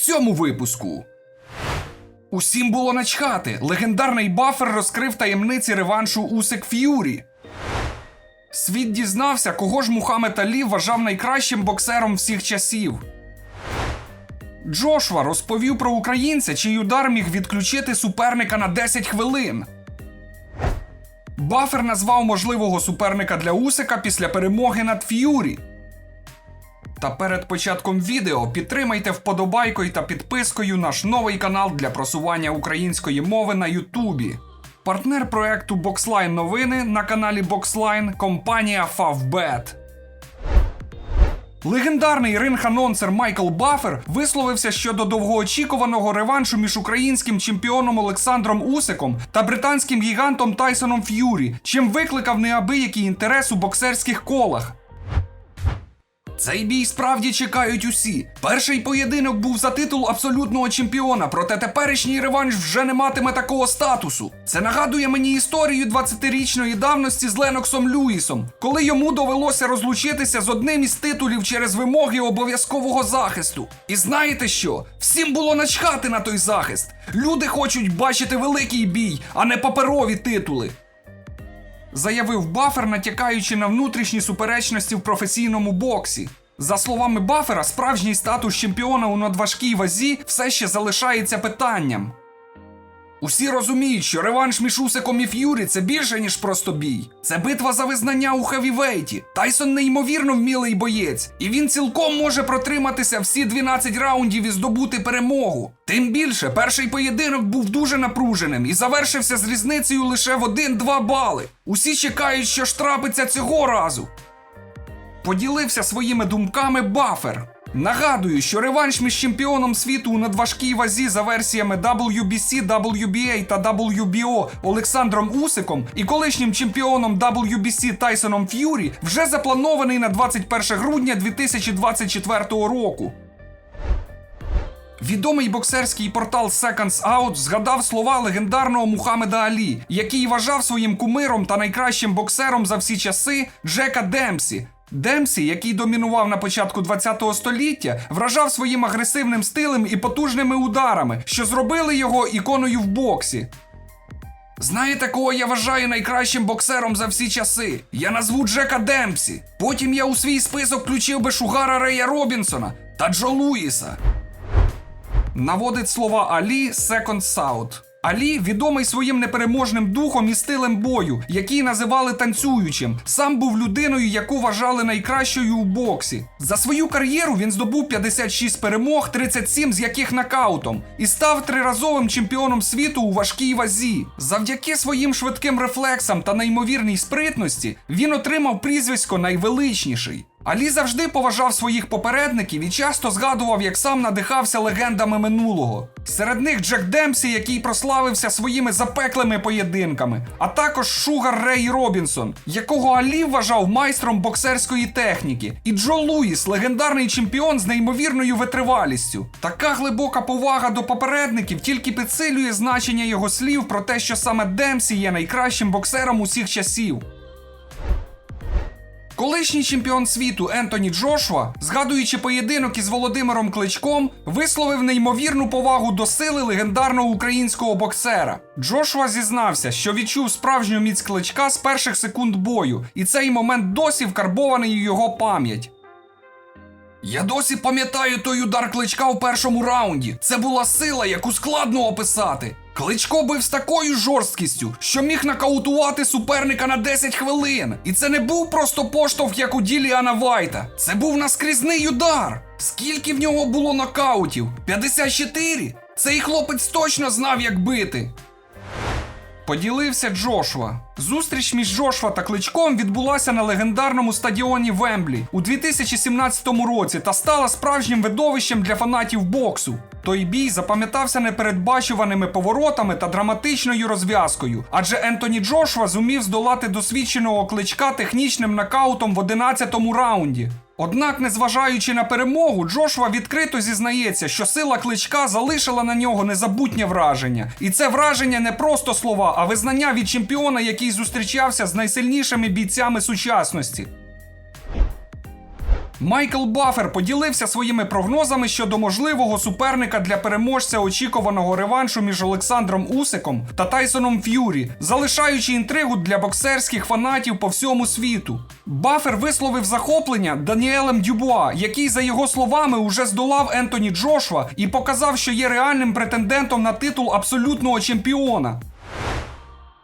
цьому випуску. Усім було начхати. Легендарний бафер розкрив таємниці реваншу Усик Ф'юрі. Світ дізнався, кого ж Мухаммед Алі вважав найкращим боксером всіх часів. Джошва розповів про українця, чий удар міг відключити суперника на 10 хвилин. Бафер назвав можливого суперника для Усика після перемоги над Ф'юрі. Та перед початком відео підтримайте вподобайкою та підпискою наш новий канал для просування української мови на Ютубі. Партнер проекту Boxline новини на каналі Boxline компанія Favbet. Легендарний ринг-анонсер Майкл Бафер висловився щодо довгоочікуваного реваншу між українським чемпіоном Олександром Усиком та британським гігантом Тайсоном Ф'юрі, чим викликав неабиякий інтерес у боксерських колах. Цей бій справді чекають усі. Перший поєдинок був за титул абсолютного чемпіона, проте теперішній реванш вже не матиме такого статусу. Це нагадує мені історію 20-річної давності з Леноксом Люїсом, коли йому довелося розлучитися з одним із титулів через вимоги обов'язкового захисту. І знаєте що? Всім було начхати на той захист. Люди хочуть бачити великий бій, а не паперові титули заявив Бафер, натякаючи на внутрішні суперечності в професійному боксі. За словами Бафера, справжній статус чемпіона у надважкій вазі все ще залишається питанням. Усі розуміють, що реванш між Усиком і Ф'юрі це більше, ніж просто бій. Це битва за визнання у хевівейті. Тайсон неймовірно вмілий боєць, і він цілком може протриматися всі 12 раундів і здобути перемогу. Тим більше, перший поєдинок був дуже напруженим і завершився з різницею лише в 1-2 бали. Усі чекають, що ж трапиться цього разу. Поділився своїми думками Бафер. Нагадую, що реванш між чемпіоном світу у надважкій вазі за версіями WBC, WBA та WBO Олександром Усиком і колишнім чемпіоном WBC Тайсоном Ф'юрі вже запланований на 21 грудня 2024 року. Відомий боксерський портал Seconds Out згадав слова легендарного Мухаммеда Алі, який вважав своїм кумиром та найкращим боксером за всі часи Джека Демсі. Демсі, який домінував на початку ХХ століття, вражав своїм агресивним стилем і потужними ударами, що зробили його іконою в боксі. Знаєте, кого я вважаю найкращим боксером за всі часи? Я назву Джека Демпсі. Потім я у свій список включив би Шугара Рея Робінсона та Джо Луїса. Наводить слова Алі Second South. Алі відомий своїм непереможним духом і стилем бою, який називали танцюючим. Сам був людиною, яку вважали найкращою у боксі. За свою кар'єру він здобув 56 перемог, 37 з яких нокаутом, і став триразовим чемпіоном світу у важкій вазі. Завдяки своїм швидким рефлексам та неймовірній спритності він отримав прізвисько найвеличніший. Алі завжди поважав своїх попередників і часто згадував, як сам надихався легендами минулого. Серед них Джек Демсі, який прославився своїми запеклими поєдинками, а також Шугар Рей Робінсон, якого Алі вважав майстром боксерської техніки, і Джо Луїс, легендарний чемпіон з неймовірною витривалістю. Така глибока повага до попередників тільки підсилює значення його слів про те, що саме Демсі є найкращим боксером усіх часів. Колишній чемпіон світу Ентоні Джошуа, згадуючи поєдинок із Володимиром Кличком, висловив неймовірну повагу до сили легендарного українського боксера. Джошуа зізнався, що відчув справжню міць кличка з перших секунд бою, і цей момент досі вкарбований у його пам'ять. Я досі пам'ятаю той удар кличка в першому раунді. Це була сила, яку складно описати. Кличко бив з такою жорсткістю, що міг нокаутувати суперника на 10 хвилин. І це не був просто поштовх, як у Діліана Вайта. Це був наскрізний удар. Скільки в нього було нокаутів? 54? Цей хлопець точно знав, як бити. Поділився Джошуа. Зустріч між Джошуа та Кличком відбулася на легендарному стадіоні Вемблі у 2017 році та стала справжнім видовищем для фанатів боксу. Той бій запам'ятався непередбачуваними поворотами та драматичною розв'язкою, адже Ентоні Джошуа зумів здолати досвідченого кличка технічним нокаутом в 11-му раунді. Однак, незважаючи на перемогу, Джошуа відкрито зізнається, що сила кличка залишила на нього незабутнє враження. І це враження не просто слова, а визнання від чемпіона, який зустрічався з найсильнішими бійцями сучасності. Майкл Бафер поділився своїми прогнозами щодо можливого суперника для переможця очікуваного реваншу між Олександром Усиком та Тайсоном Ф'юрі, залишаючи інтригу для боксерських фанатів по всьому світу. Бафер висловив захоплення Даніелем Дюбуа, який, за його словами, уже здолав Ентоні Джошуа і показав, що є реальним претендентом на титул абсолютного чемпіона.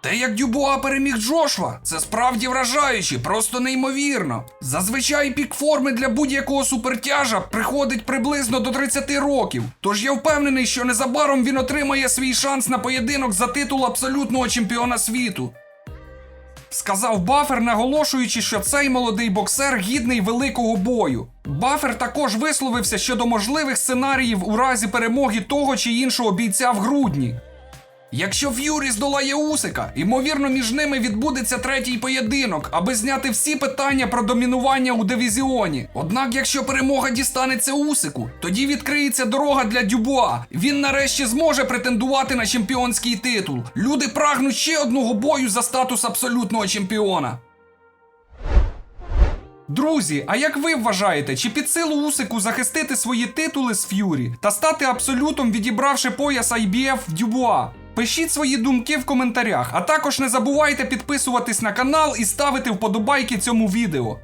Те, як Дюбуа переміг Джошва, це справді вражаюче, просто неймовірно. Зазвичай пік форми для будь-якого супертяжа приходить приблизно до 30 років. Тож я впевнений, що незабаром він отримає свій шанс на поєдинок за титул абсолютного чемпіона світу. Сказав Бафер, наголошуючи, що цей молодий боксер гідний великого бою. Бафер також висловився щодо можливих сценаріїв у разі перемоги того чи іншого бійця в грудні. Якщо Ф'юрі здолає Усика, ймовірно, між ними відбудеться третій поєдинок, аби зняти всі питання про домінування у дивізіоні. Однак, якщо перемога дістанеться Усику, тоді відкриється дорога для Дюбуа. Він нарешті зможе претендувати на чемпіонський титул. Люди прагнуть ще одного бою за статус абсолютного чемпіона. Друзі, а як ви вважаєте, чи під силу Усику захистити свої титули з Ф'юрі та стати абсолютом, відібравши пояс IBF в Дюбуа? Пишіть свої думки в коментарях, а також не забувайте підписуватись на канал і ставити вподобайки цьому відео.